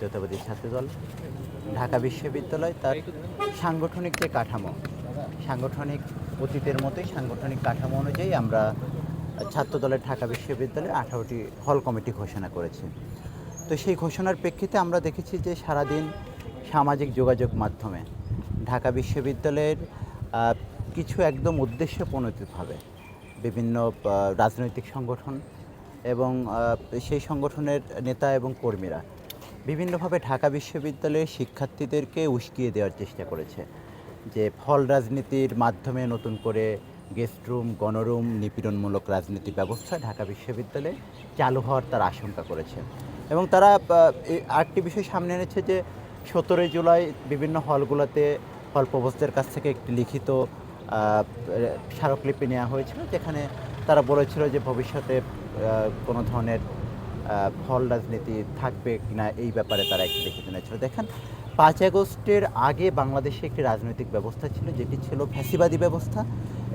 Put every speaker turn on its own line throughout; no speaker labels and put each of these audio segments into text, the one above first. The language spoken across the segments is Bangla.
জাতীয়তাবাদী ছাত্রদল, ঢাকা বিশ্ববিদ্যালয় তার সাংগঠনিক যে কাঠামো, সাংগঠনিক অতীতের মতোই সাংগঠনিক কাঠামো অনুযায়ী আমরা ছাত্রদলের ঢাকা বিশ্ববিদ্যালয়ে আঠারোটি হল কমিটি ঘোষণা করেছি। তো সেই ঘোষণার প্রেক্ষিতে আমরা দেখেছি যে সারাদিন সামাজিক যোগাযোগ মাধ্যমে ঢাকা বিশ্ববিদ্যালয়ের কিছু একদম উদ্দেশ্যপ্রণোদিতভাবে বিভিন্ন রাজনৈতিক সংগঠন এবং সেই সংগঠনের নেতা এবং কর্মীরা বিভিন্নভাবে ঢাকা বিশ্ববিদ্যালয়ের শিক্ষার্থীদেরকে উস্কিয়ে দেওয়ার চেষ্টা করেছে, যে ফল রাজনীতির মাধ্যমে নতুন করে গেস্ট রুম, গণরুম, নিপীড়নমূলক রাজনীতি ব্যবস্থা ঢাকা বিশ্ববিদ্যালয়ে চালু হওয়ার তার আশঙ্কা করেছে। এবং তারা আরেকটি বিষয় সামনে এনেছে যে সতেরোই জুলাই বিভিন্ন হলগুলোতে হল প্রভোস্টের কাছ থেকে একটি লিখিত স্মারকলিপি নেওয়া হয়েছিল, যেখানে তারা বলেছিল যে ভবিষ্যতে কোনো ধরনের ফল রাজনীতি থাকবে কিনা এই ব্যাপারে তারা একটি লিখিত নিয়েছিল দেখেন, পাঁচ আগস্টের আগে বাংলাদেশে একটি রাজনৈতিক ব্যবস্থা ছিল, যেটি ছিল ফ্যাসিবাদী ব্যবস্থা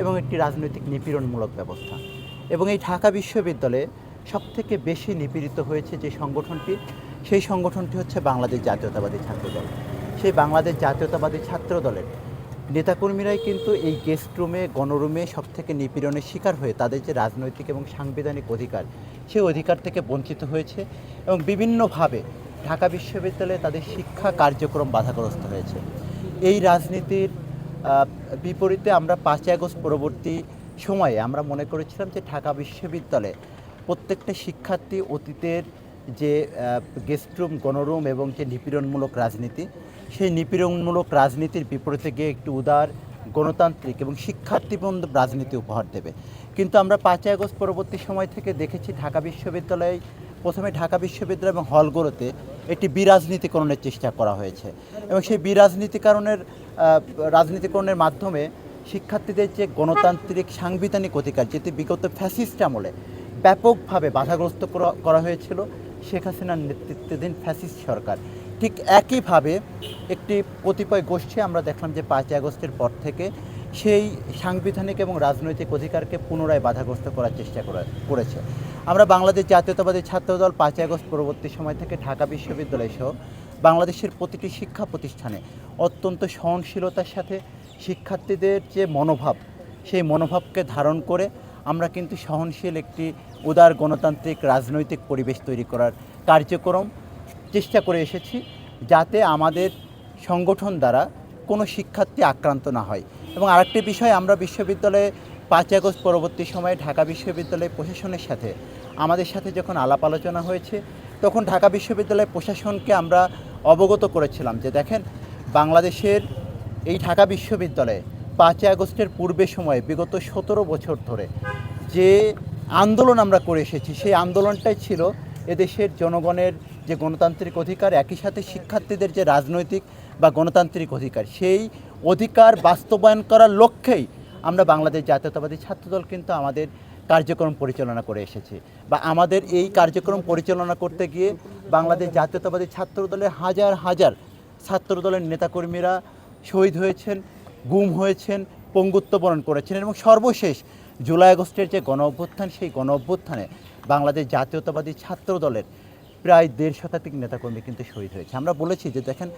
এবং একটি রাজনৈতিক নিপীড়নমূলক ব্যবস্থা। এবং এই ঢাকা বিশ্ববিদ্যালয়ে সবথেকে বেশি নিপীড়িত হয়েছে যে সংগঠনটি, সেই সংগঠনটি হচ্ছে বাংলাদেশ জাতীয়তাবাদী ছাত্রদল। সেই বাংলাদেশ জাতীয়তাবাদী ছাত্রদলের নেতাকর্মীরাই কিন্তু এই গেস্ট রুমে গণরুমে সব থেকে নিপীড়নের শিকার হয়ে তাদের যে রাজনৈতিক এবং সাংবিধানিক অধিকার, সেই অধিকার থেকে বঞ্চিত হয়েছে এবং বিভিন্নভাবে ঢাকা বিশ্ববিদ্যালয়ে তাদের শিক্ষা কার্যক্রম বাধাগ্রস্ত হয়েছে। এই রাজনীতির বিপরীতে আমরা পাঁচই আগস্ট পরবর্তী সময়ে আমরা মনে করেছিলাম যে ঢাকা বিশ্ববিদ্যালয়ে প্রত্যেকটা শিক্ষার্থী অতীতের যে গেস্ট রুম গণরুম এবং যে নিপীড়নমূলক রাজনীতি, সেই নিপীড়নমূলক রাজনীতির বিপরীতে গিয়ে একটি উদার গণতান্ত্রিক এবং শিক্ষার্থীবন্ধব রাজনীতি উপহার দেবে। কিন্তু আমরা পাঁচই আগস্ট পরবর্তী সময় থেকে দেখেছি ঢাকা বিশ্ববিদ্যালয়ে, প্রথমে ঢাকা বিশ্ববিদ্যালয় এবং হলগুলোতে একটি বিরাজনীতিকরণের চেষ্টা করা হয়েছে এবং সেই বিরাজনীতিকরণের রাজনীতিকরণের মাধ্যমে শিক্ষার্থীদের যে গণতান্ত্রিক সাংবিধানিক অধিকার, যেটি বিগত ফ্যাসিস্ট আমলে ব্যাপকভাবে বাধাগ্রস্ত করা হয়েছিল শেখ হাসিনার নেতৃত্বাধীন ফ্যাসিস্ট সরকার। ঠিক একইভাবে একটি কতিপয় গোষ্ঠী আমরা দেখলাম যে পাঁচই আগস্টের পর থেকে সেই সাংবিধানিক এবং রাজনৈতিক অধিকারকে পুনরায় বাধাগ্রস্ত করার চেষ্টা করা- করেছে। আমরা বাংলাদেশ জাতীয়তাবাদী ছাত্রদল পাঁচই আগস্ট পরবর্তী সময় থেকে ঢাকা বিশ্ববিদ্যালয় সহ বাংলাদেশের প্রতিটি শিক্ষা প্রতিষ্ঠানে অত্যন্ত সহনশীলতার সাথে শিক্ষার্থীদের যে মনোভাব, সেই মনোভাবকে ধারণ করে আমরা কিন্তু সহনশীল একটি উদার গণতান্ত্রিক রাজনৈতিক পরিবেশ তৈরি করার কার্যক্রম চেষ্টা করে এসেছি যাতে আমাদের সংগঠন দ্বারা কোনো শিক্ষার্থী আক্রান্ত না হয়। এবং আরেকটি বিষয়, আমরা বিশ্ববিদ্যালয়ে পাঁচ আগস্ট পরবর্তী সময়ে ঢাকা বিশ্ববিদ্যালয় প্রশাসনের সাথে, আমাদের সাথে যখন আলাপ আলোচনা হয়েছে, তখন ঢাকা বিশ্ববিদ্যালয় প্রশাসনকে আমরা অবগত করেছিলাম যে, দেখেন, বাংলাদেশের এই ঢাকা বিশ্ববিদ্যালয়ে পাঁচই আগস্টের পূর্বে সময়ে বিগত সতেরো বছর ধরে যে আন্দোলন আমরা করে এসেছি। সেই আন্দোলনটাই ছিল এদেশের জনগণের যে গণতান্ত্রিক অধিকার, একই সাথে শিক্ষার্থীদের যে রাজনৈতিক বা গণতান্ত্রিক অধিকার। সেই অধিকার বাস্তবায়ন করার লক্ষ্যেই আমরা বাংলাদেশ জাতীয়তাবাদী ছাত্রদল কিন্তু আমাদের কার্যক্রম পরিচালনা করে এসেছে বা আমাদের এই কার্যক্রম পরিচালনা করতে গিয়ে বাংলাদেশ জাতীয়তাবাদী ছাত্রদলের হাজার হাজার ছাত্রদলের নেতাকর্মীরা শহীদ হয়েছেন, গুম হয়েছেন, পঙ্গুত্ব বরণ করেছেন এবং সর্বশেষ জুলাই আগস্টের যে গণ অভ্যুত্থান সেই গণ অভ্যুত্থানে বাংলাদেশ জাতীয়তাবাদী ছাত্র দলের প্রায় দেড় শতাধিক নেতাকর্মী কিন্তু শহীদ হয়েছে। আমরা বলেছি যে দেখেন